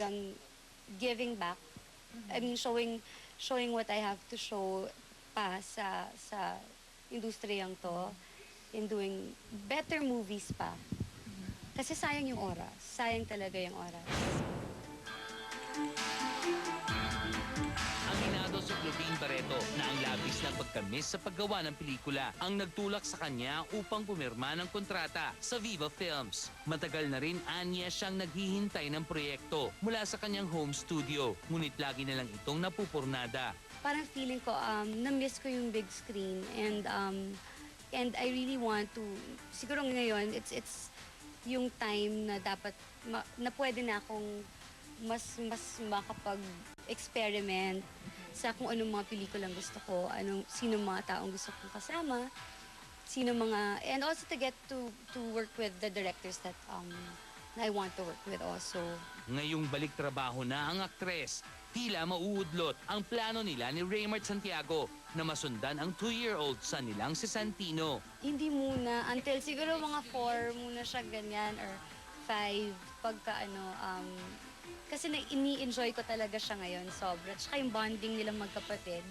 um, giving back. I mean, showing showing what I have to show pa sa sa industriyang to in doing better movies pa. Kasi sayang yung oras. Sayang talaga yung oras. Labis na pagkamis sa paggawa ng pelikula ang nagtulak sa kanya upang pumirma ng kontrata sa Viva Films. Matagal na rin anya siyang naghihintay ng proyekto mula sa kanyang home studio, ngunit lagi na lang itong napupurnada. Parang feeling ko, um, na-miss ko yung big screen and um, and I really want to, siguro ngayon, it's it's yung time na dapat, ma, na pwede na akong mas mas makapag-experiment sa kung anong mga pelikulang gusto ko, anong sino mga taong gusto kong kasama, sino mga and also to get to to work with the directors that um na I want to work with also. Ngayong balik trabaho na ang aktres, tila mauudlot ang plano nila ni Raymart Santiago na masundan ang two-year-old sa nilang si Santino. Hindi muna until siguro mga four muna siya ganyan or five pagka ano um kasi na ini-enjoy ko talaga siya ngayon sobra. Tsaka yung bonding nilang magkapatid.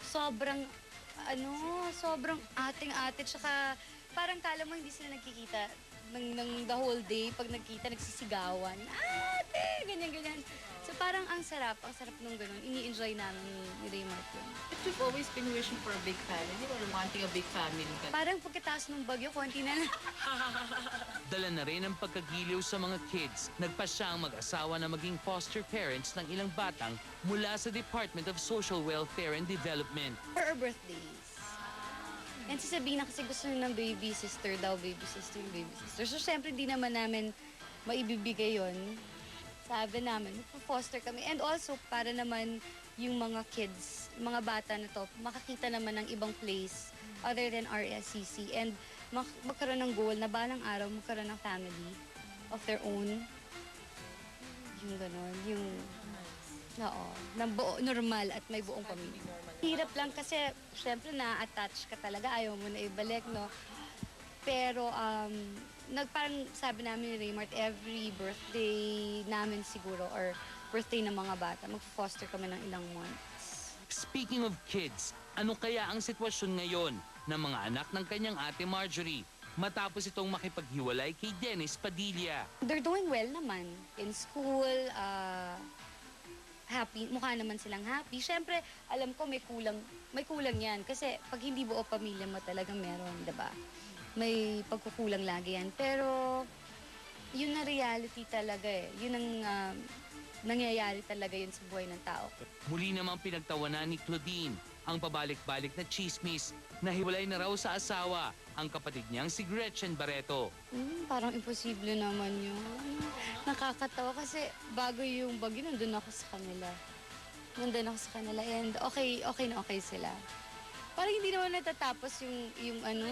Sobrang ano, sobrang ating-ate tsaka parang kala mo hindi sila nagkikita ng, ng the whole day pag nagkita nagsisigawan. Ate! Ganyan, ganyan. So parang ang sarap, ang sarap nung ganun. Ini-enjoy namin ni, ni Raymart yun. You've always been wishing for a big family or wanting a big family. ka? Parang pagkataas ng bagyo, konti na lang. Dala na rin ang pagkagiliw sa mga kids. Nagpa siyang mag-asawa na maging foster parents ng ilang batang mula sa Department of Social Welfare and Development. For our birthdays. And si Sabina kasi gusto niya ng baby sister daw, baby sister, baby sister. So, syempre, di naman namin maibibigay yon Sabi namin, magpo-foster kami. And also, para naman yung mga kids, mga bata na to, makakita naman ng ibang place other than RSCC. And mak- magkaroon ng goal na balang araw magkaroon ng family of their own. Yung gano'n, yung... Oo, na buo, normal at may buong pamilya. Hirap lang kasi, syempre na-attach ka talaga, ayaw mo na ibalik, no? Pero, um, nag, parang sabi namin ni Raymart, every birthday namin siguro, or birthday ng mga bata, mag-foster kami ng ilang months. Speaking of kids, ano kaya ang sitwasyon ngayon ng mga anak ng kanyang ate Marjorie matapos itong makipaghiwalay kay Dennis Padilla? They're doing well naman. In school, uh, happy, mukha naman silang happy. Siyempre, alam ko may kulang, may kulang yan. Kasi pag hindi buo pamilya mo talagang meron, ba? May pagkukulang lagi yan. Pero, yun na reality talaga eh. Yun ang um, nangyayari talaga yun sa buhay ng tao. Muli namang pinagtawanan ni Claudine ang pabalik-balik na chismis na hiwalay na raw sa asawa ang kapatid niyang si Gretchen Barreto. Hmm, parang imposible naman yun. Nakakatawa kasi bago yung bagyo, nandun ako sa kanila. Nandun ako sa kanila and okay, okay na okay sila. Parang hindi naman natatapos yung, yung ano,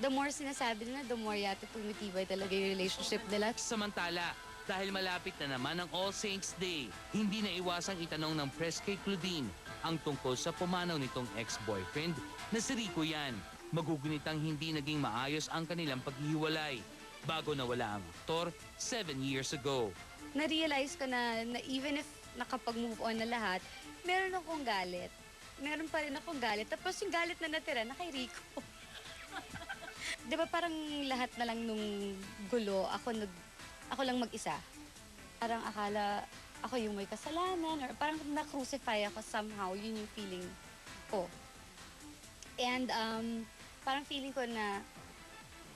the more sinasabi nila, the more yata tumitibay talaga yung relationship nila. Samantala, dahil malapit na naman ang All Saints Day, hindi na iwasang itanong ng press kay Claudine ang tungkol sa pumanaw nitong ex-boyfriend na si Rico yan. Magugunitang hindi naging maayos ang kanilang paghihiwalay bago nawala ang aktor seven years ago. Na-realize ko na, na even if nakapag-move on na lahat, meron akong galit. Meron pa rin akong galit. Tapos yung galit na natira, na kay Rico. Di ba parang lahat na lang nung gulo, ako nag ako lang mag-isa. Parang akala ako yung may kasalanan or parang na-crucify ako somehow. Yun yung feeling ko. And um, parang feeling ko na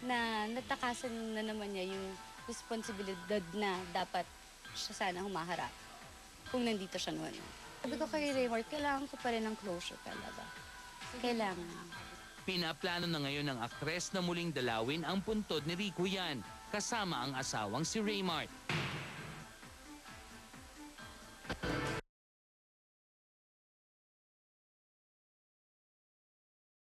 na natakasan na naman niya yung responsibilidad na dapat siya sana humaharap kung nandito siya noon. Sabi ko kay Raymart, kailangan ko pa rin ng closure talaga. Kailangan. Pinaplano na ngayon ng aktres na muling dalawin ang puntod ni Rico Yan kasama ang asawang si Raymart.